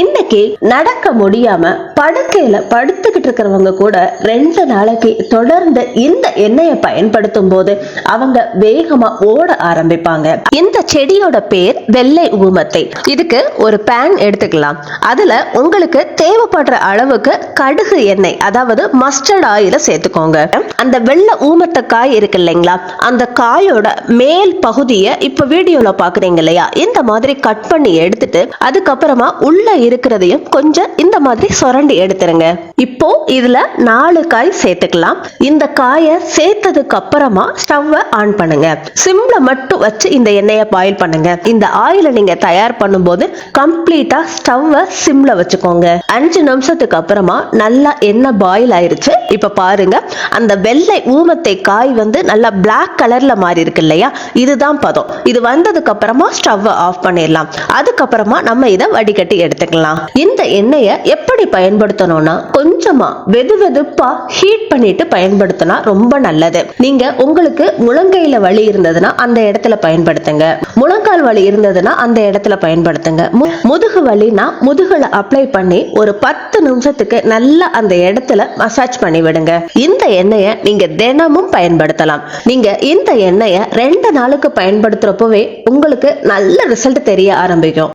இன்னைக்கு நடக்க முடியாம படுக்கையில படுத்துக்கிட்டு இருக்கிறவங்க கூட ரெண்டு நாளைக்கு தொடர்ந்து இந்த எண்ணெயை பயன்படுத்தும் போது அவங்க வேகமா ஓட ஆரம்பிப்பாங்க. இந்த செடியோட பேர் வெள்ளை ஊமத்தை இதுக்கு ஒரு பேன் எடுத்துக்கலாம். அதுல உங்களுக்கு தேவைப்படுற அளவுக்கு கடுகு எண்ணெய் அதாவது மஸ்டர்ட் ஆயில சேர்த்துக்கோங்க. அந்த வெள்ளை ஊமத்தை காய் இருக்கு இல்லைங்களா? அந்த காயோட மேல் பகுதியை இப்ப வீடியோல பாக்குறீங்க இல்லையா? இந்த மாதிரி கட் பண்ணி எடுத்துட்டு அதுக்கப்புறமா உள்ள இருக்கிறதையும் கொஞ்சம் இந்த மாதிரி சுரண்டி எடுத்துருங்க. இப்போ இதுல நாலு காய் சேர்த்துக்கலாம். இந்த காயை சேர்த்ததுக்கு அப்புறமா ஸ்டவ்வை ஆன் பண்ணுங்க. சிம்ல மட்டும் வச்சு இந்த எண்ணெயை பாயில் பண்ணுங்க. இந்த ஆயிலை நீங்க தயார் பண்ணும்போது கம்ப்ளீட்டா ஸ்டவ்வை சிம்ல வச்சுக்கோங்க. அஞ்சு நிமிஷத்துக்கு அப்புறமா நல்லா எண்ணெய் பாயில் ஆயிருச்சு. இப்ப பாருங்க அந்த வெள்ளை ஊமத்தை காய் வந்து நல்லா பிளாக் கலர்ல மாறி இருக்கு இல்லையா? இதுதான் பதம். இது வந்ததுக்கு அப்புறமா ஸ்டவ்வை ஆஃப் பண்ணிடலாம். அதுக்கப்புறமா நம்ம இதை வடிகட்டி எடுத்துக்கலாம். இந்த எண்ணெயை எப்படி பயன்படுத்தணும்னா கொஞ்சமா வெது வெதுப்பா ஹீட் பண்ணிட்டு பயன்படுத்தினா ரொம்ப நல்லது. நீங்க உங்களுக்கு முழங்கையில வலி இருந்ததுன்னா அந்த இடத்துல பயன்படுத்துங்க. முழங்கால் வலி இருந்ததுன்னா அந்த இடத்துல பயன்படுத்துங்க. மு- முதுகு வலினா முதுகுல அப்ளை பண்ணி ஒரு பத்து நிமிஷத்துக்கு நல்லா அந்த இடத்துல மசாஜ் பண்ணி விடுங்க. இந்த எண்ணெயை நீங்க தினமும் பயன்படுத்தலாம். நீங்க இந்த எண்ணெயை ரெண்டு நாளுக்கு பயன்படுத்துறப்பவே உங்களுக்கு நல்ல ரிசல்ட் தெரிய ஆரம்பிக்கும்.